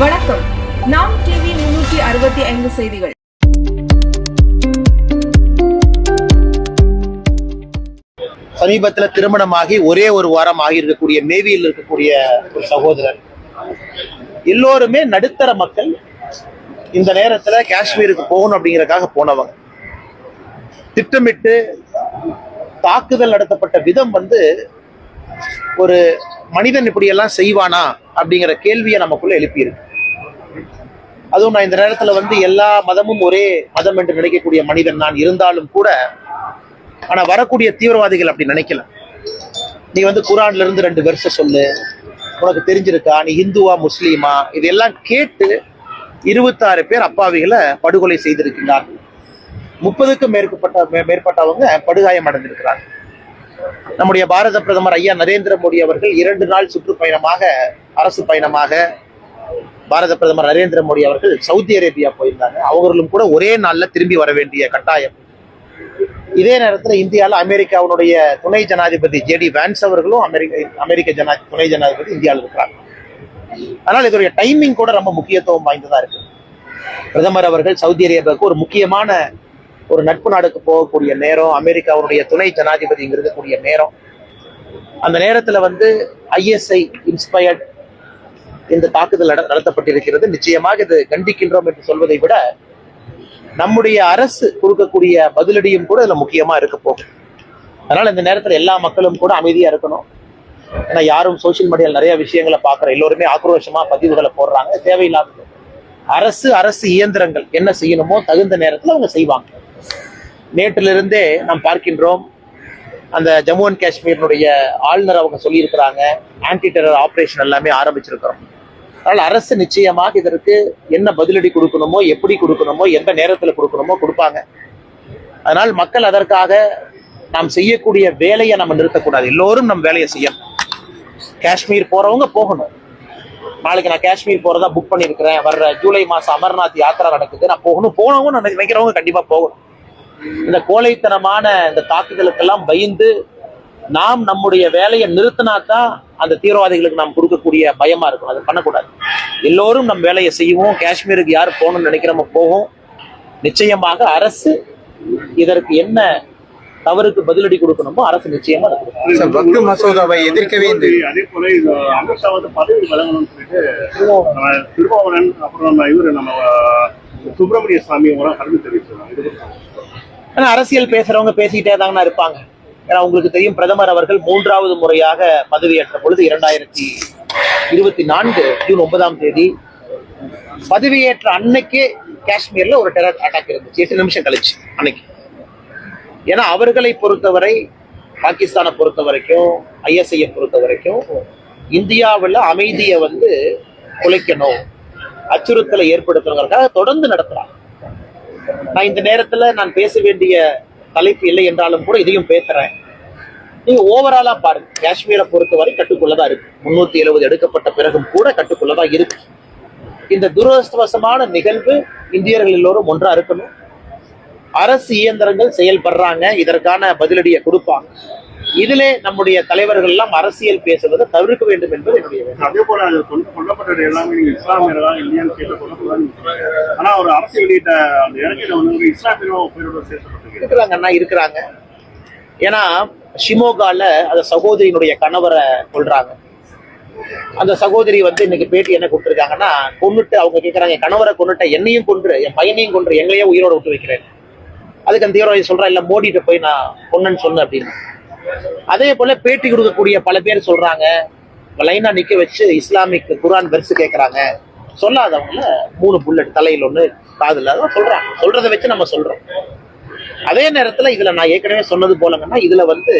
வணக்கம். நாம் டிவி முன்னூற்றி அறுபத்தி ஐந்து செய்திகள். சமீபத்துல திருமணமாகி ஒரே ஒரு வாரம் ஆகியிருக்கக்கூடிய நேவியில் இருக்கக்கூடிய ஒரு சகோதரர். எல்லோருமே நடுத்தர மக்கள். இந்த நேரத்தில் காஷ்மீருக்கு போகணும் அப்படிங்கறதுக்காக போனவங்க. திட்டமிட்டு தாக்குதல் நடத்தப்பட்ட விதம் வந்து ஒரு மனிதன் இப்படியெல்லாம் செய்வானா அப்படிங்கிற கேள்வியை நமக்குள்ள எழுப்பியிருக்கு. அதுவும் நான் இந்த நேரத்துல வந்து எல்லா மதமும் ஒரே மதம் என்று நினைக்கக்கூடிய மனிதன் நான் இருந்தாலும் கூட ஆனா வரக்கூடிய தீவிரவாதிகள் அப்படி நினைக்கல. நீ வந்து குரான்ல இருந்து ரெண்டு வருஷம் சொல்லு உனக்கு தெரிஞ்சிருக்கா? நீ இந்துவா முஸ்லீமா? இதெல்லாம் கேட்டு இருபத்தாறு பேர் அப்பாவிகளை படுகொலை செய்திருக்கிறார்கள். முப்பதுக்கும் மேற்பட்ட மே- மேற்பட்டவங்க படுகாயம் அடைந்திருக்கிறார்கள். நம்முடைய பாரத பிரதமர் ஐயா நரேந்திர மோடி அவர்கள் இரண்டு நாள் சுற்றுப்பயணமாக அரசு பயணமாக பாரத பிரதமர் நரேந்திர மோடி அவர்கள் சவுதி அரேபியா போயிருந்தாங்க. அவர்களும் கூட ஒரே நாளில் திரும்பி வர வேண்டிய கட்டாயம். இதே நேரத்தில் இந்தியாவில் அமெரிக்காவுடைய துணை ஜனாதிபதி ஜேடி வான்ஸ் அவர்களும் அமெரிக்க அமெரிக்க ஜனா துணை ஜனாதிபதி இந்தியாவில் இருக்கிறாங்க. ஆனால் இதோடைய டைமிங் கூட ரொம்ப முக்கியத்துவம் வாய்ந்ததாக இருக்கு. பிரதமர் அவர்கள் சவுதி அரேபியாவுக்கு ஒரு முக்கியமான ஒரு நட்பு நாடுக்கு போகக்கூடிய நேரம் அமெரிக்காவுடைய துணை ஜனாதிபதி இருக்கக்கூடிய நேரம். அந்த நேரத்துல வந்து ஐஎஸ்ஐ இன்ஸ்பயர்ட் இந்த தாக்குதல் நட- நடத்தப்பட்டிருக்கிறது. நிச்சயமாக இது கண்டிக்கின்றோம் என்று சொல்வதை விட நம்முடைய அரசு கொடுக்கக்கூடிய பதிலடியும் கூட இதுல முக்கியமா இருக்க போகும். அதனால இந்த நேரத்துல எல்லா மக்களும் கூட அமைதியா இருக்கணும். ஏன்னா யாரும் சோஷியல் மீடியால நிறைய விஷயங்களை பார்க்குற எல்லோருமே ஆக்ரோஷமா பதிவுகளை போடுறாங்க. தேவையில்லாதது. அரசு அரசு இயந்திரங்கள் என்ன செய்யணுமோ தகுந்த நேரத்துல அவங்க செய்வாங்க. நேற்றிலிருந்தே நாம் பார்க்கின்றோம் அந்த ஜம்மு அண்ட் காஷ்மீரினுடைய ஆளுநர் அவங்க சொல்லியிருக்கிறாங்க ஆன்டி டெரர் ஆபரேஷன் எல்லாமே ஆரம்பிச்சிருக்கிறோம். அதனால் அரசு நிச்சயமாக இதற்கு என்ன பதிலடி கொடுக்கணுமோ எப்படி கொடுக்கணுமோ எந்த நேரத்துல கொடுக்கணுமோ கொடுப்பாங்க. அதனால் மக்கள் அதற்காக நாம் செய்யக்கூடிய வேலையை நம்ம நிறுத்தக்கூடாது. எல்லோரும் நம் வேலையை செய்யணும். காஷ்மீர் போறவங்க போகணும். நாளைக்கு நான் காஷ்மீர் போறதா புக் பண்ணியிருக்கிறேன். வர்ற ஜூலை மாசம் அமர்நாத் யாத்திரா நடக்குது. நான் போகணும். போனவங்க நான் நினைக்கிறவங்க கண்டிப்பா போகணும். இந்த கோழைத்தனமான இந்த தாக்குதலுக்கெல்லாம் பயந்து நாம் நம்முடைய வேலையை நிறுத்தினா தான் அந்த தீவிரவாதிகளுக்கு நாம் கொடுக்கக்கூடிய பயமா இருக்கும். அதை பண்ணக்கூடாது. எல்லோரும் நம் வேலையை செய்வோம். காஷ்மீருக்கு யார் போகணும்னு நினைக்கிறோமோ போகும். நிச்சயமாக அரசு இதற்கு என்ன தவறுக்கு பதிலடி கொடுக்கணுமோ அரசு நிச்சயமா வக்ஃபு மசோதாவை எதிர்க்கவே இந்த அதே போல இது அமித்ஷா வந்து பதவி வழங்கணும்னு சொல்லிட்டு திருமாவளவன் அப்புறம் நம்ம இவரு நம்ம சுப்பிரமணிய சாமி அவங்களாம் கருத்து தெரிவிச்சிருக்காங்க. இது ஆனா அரசியல் பேசுறவங்க பேசிக்கிட்டே தாங்கண்ணா இருப்பாங்க. ஏன்னா உங்களுக்கு தெரியும் பிரதமர் அவர்கள் மூன்றாவது முறையாக பதவியேற்ற பொழுது இரண்டாயிரத்தி இருபத்தி நான்கு ஜூன் ஒன்பதாம் தேதி பதவியேற்ற அன்னைக்கே காஷ்மீர்ல ஒரு டெரர் அட்டாக் இருந்துச்சு. எட்டு நிமிஷம் கழிச்சு அன்னைக்கு. ஏன்னா அவர்களை பொறுத்தவரை பாகிஸ்தானை பொறுத்த வரைக்கும் ஐஎஸ்ஐயை பொறுத்த வரைக்கும் இந்தியாவில் அமைதியை வந்து குலைக்கணும் அச்சுறுத்தலை ஏற்படுத்தணுங்கிறதுக்காக தொடர்ந்து நடத்துறாங்க. நான் இந்த நேரத்துல நான் பேச வேண்டிய தலைப்பு இல்லை என்றாலும் கூட இதையும் பேசுறேன். நீங்க ஓவராலா பாருங்க. காஷ்மீரை பொறுத்தவரை கட்டுக்குள்ளதான் இருக்கு. முன்னூத்தி எழுபது எடுக்கப்பட்ட பிறகும் கூட கட்டுக்குள்ளதான் இருக்கு. இந்த துரதிருஷ்டவசமான நிகழ்வு இந்தியர்கள் எல்லோரும் ஒன்றா இருக்கணும். அரசு இயந்திரங்கள் செயல்படுறாங்க. இதற்கான பதிலடியை கொடுப்பாங்க. இதிலே நம்முடைய தலைவர்கள் எல்லாம் அரசியல் பேசுவதை தவிர்க்க வேண்டும் என்பது என்னுடைய. அதே போல கொல்லப்பட்டது எல்லாமே நீங்க இஸ்லாமியர்களா இல்லையான்னு கேட்டு. ஆனா ஒரு அரசு வெளியிட்ட அந்த இலக்கிய வந்து இஸ்லாமியரும் பேரோட சேர்க்கப்பட்டிருக்கு இருக்கிறாங்க. ஏன்னா ஷிமோகால அந்த சகோதரியினுடைய கணவரை கொல்றாங்க. அந்த சகோதரி வந்து இன்னைக்கு பேட்டி என்ன கொடுத்துருக்காங்கன்னா கொன்னுட்டு அவங்க கேட்கறாங்க கணவரை கொன்னுட்ட என்னையும் கொன்று என் பையனையும் கொன்று எங்களையே உயிரோட விட்டு வைக்கிறேன். அதுக்கு அந்த தீவிரவாதி சொல்றா இல்ல மோடிட்ட போய் நான் கொன்னேன்னு சொன்னேன் அப்படின்னு. அதே போல பேட்டி கொடுக்கக்கூடிய பல பேர் சொல்றாங்க லைனா நிக்க வச்சு இஸ்லாமிக் குரான் வெர்ஸ் கேட்கறாங்க சொல்லாதவங்கள மூணு புல்லட் தலையில் ஒன்று காதுல அதான் சொல்றாங்க. சொல்றதை வச்சு நம்ம சொல்றோம். அதே நேரத்துல இதுல நான் ஏற்கனவே சொன்னது போலங்கன்னா இதுல வந்து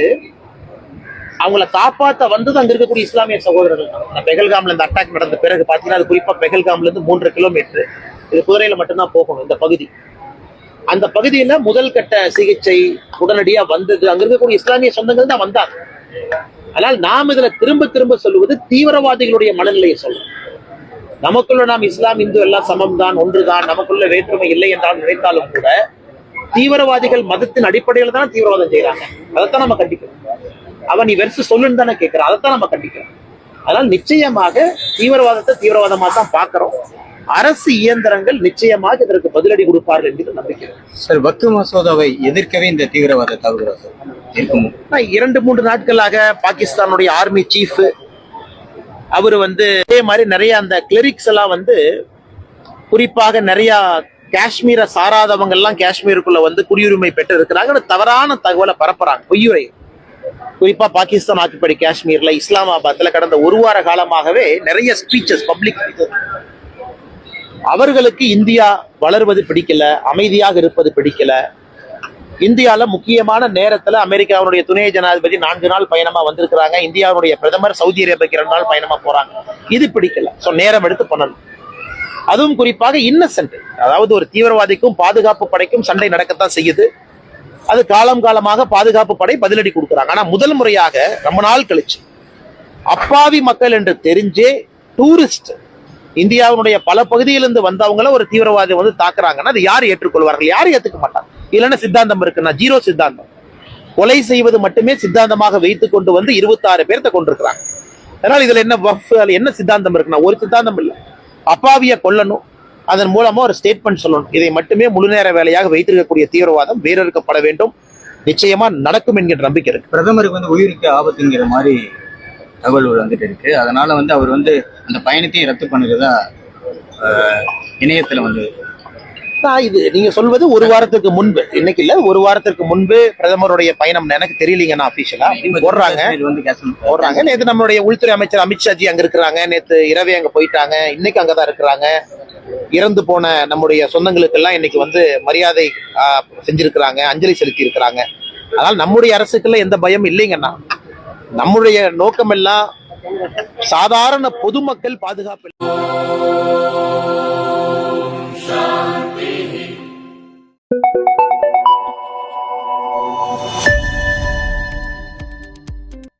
அவங்கள காப்பாத்த வந்தது அங்க இருக்கக்கூடிய இஸ்லாமிய சகோதரர்கள் தான். பெகல்காம்ல இந்த அட்டாக் நடந்த பிறகு பாத்தீங்கன்னா அது குறிப்பா பெகல்காம்ல இருந்து மூன்று கிலோமீட்டர் இது குதிரையில மட்டும்தான் போகணும் இந்த பகுதி. அந்த பகுதியில முதல் கட்ட சிகிச்சை உடனடியா வந்தது. அங்க இருக்கக்கூடிய இஸ்லாமிய சொந்தங்கள் தான் வந்தாங்க. ஆனால் நாம் இதுல திரும்ப திரும்ப சொல்லுவது தீவிரவாதிகளுடைய மனநிலையை சொல்லும். நமக்குள்ள நாம் இஸ்லாம் இந்து எல்லாம் சமம் தான் ஒன்றுதான் நமக்குள்ள வேற்றுமை இல்லை என்றால் நினைத்தாலும் கூட தீவிரவாதிகள் மதத்தின் அடிப்படையில தான் தீவிரவாதம் செய்யறாங்க அதைத்தான் நம்ம கண்டிக்கிறோம். அவன் நீ வெறுத்து சொல்லுன்னு தானே கேட்கிறான். அதைத்தான் நம்ம கண்டிக்கிறோம். அதனால் நிச்சயமாக தீவிரவாதத்தை தீவிரவாதமா தான் பார்க்கிறோம். அரசு இயந்திரங்கள் நிச்சயமாக இதற்கு பதிலடி கொடுப்பார்கள் என்கிற நம்பிக்கை. சார் வக்கு மசோதாவை எதிர்க்கவே இந்த தீவிரவாத சார்? ஆனா, இரண்டு மூன்று நாட்களாக பாகிஸ்தானுடைய ஆர்மி சீஃப் அவர் வந்து அதே மாதிரி நிறைய அந்த கிளரிக்ஸ் எல்லாம் வந்து குறிப்பாக நிறைய காஷ்மீரை சாராதவங்க எல்லாம் காஷ்மீருக்குள்ள வந்து குடியுரிமை பெற்று இருக்கிறாங்க தவறான தகவலை பரப்புறாங்க பொய்யுரை. குறிப்பா பாகிஸ்தான் ஆக்கிப்படி காஷ்மீர்ல இஸ்லாமாபாத்ல கடந்த ஒரு வார காலமாகவே நிறைய ஸ்பீச்சஸ் பப்ளிக் அவர்களுக்கு இந்தியா வளர்வது பிடிக்கல அமைதியாக இருப்பது பிடிக்கல. இந்தியாவில் முக்கியமான நேரத்தில் அமெரிக்காவுடைய துணை ஜனாதிபதி நான்கு நாள் பயணமா வந்திருக்கிறாங்க. இந்தியாவுடைய பிரதமர் சவுதி அரேபியாக்கு இரண்டு நாள் பயணமா போறாங்க. இது பிடிக்கல. ஸோ நேரம் எடுத்து பண்ணணும். அதுவும் குறிப்பாக இன்னசென்ட் அதாவது ஒரு தீவிரவாதிக்கும் பாதுகாப்பு படைக்கும் சண்டை நடக்கத்தான் செய்யுது. அது காலம் காலமாக பாதுகாப்பு படை பதிலடி கொடுக்குறாங்க. ஆனால் முதல் முறையாக ரொம்ப நாள் கழிச்சு அப்பாவி மக்கள் என்று தெரிஞ்சே டூரிஸ்ட் இந்தியாவுடைய பல பகுதியிலிருந்து வந்தவங்கள ஒரு தீவிரவாதி வந்து தாக்குறாங்கன்னா அது யார் ஏற்றுக்கொள்வார்கள்? யாரும் ஏத்துக்க மாட்டாங்க? இல்லைன்னா சித்தாந்தம் இருக்குன்னா ஜீரோ சித்தாந்தம். கொலை செய்வது மட்டுமே சித்தாந்தமாக வைத்து கொண்டு வந்து இருபத்தாறு பேர்த்த கொண்டிருக்கிறாங்க அதனால இதுல என்ன வஃப் அதுல என்ன சித்தாந்தம் இருக்குன்னா ஒரு சித்தாந்தம் இல்லை. அப்பாவிய கொல்லணும். அதன் மூலமா ஒரு ஸ்டேட்மெண்ட் சொல்லணும். இதை மட்டுமே முழு நேர வேலையாக வைத்திருக்கக்கூடிய தீவிரவாதம் வேறறுக்கப்பட வேண்டும். நிச்சயமா நடக்கும் என்கிற நம்பிக்கை இருக்கு. பிரதமருக்கு வந்து உயிருக்கு ஆபத்துங்கிற மாதிரி தகவல் வந்துட்டு இருக்கு. அதனால வந்து அவர் வந்து அந்த பயணத்தையும் ரத்து பண்ணுறதா இணையத்துல வந்து இது நீங்க சொல்வது ஒரு வாரத்துக்கு முன்பு. இன்னைக்கு இல்ல ஒரு வாரத்திற்கு முன்பு பிரதமருடைய பயணம் எனக்கு தெரியலீங்கன்னா அபிஷியலா போடுறாங்க போடுறாங்க நேத்து நம்மளுடைய உள்துறை அமைச்சர் அமித்ஷாஜி அங்க இருக்கிறாங்க. நேத்து இரவே அங்க போயிட்டாங்க. இன்னைக்கு அங்கதான் இருக்கிறாங்க. இறந்து போன நம்முடைய சொந்தங்களுக்கு எல்லாம் இன்னைக்கு வந்து மரியாதை ஆஹ், செஞ்சிருக்கிறாங்க. அஞ்சலி செலுத்தி இருக்கிறாங்க அதனால நம்முடைய அரசுக்குள்ள எந்த பயம் இல்லைங்கண்ணா. நம்முடைய நோக்கமெல்லாம் சாதாரண பொதுமக்கள் பாதுகாப்பு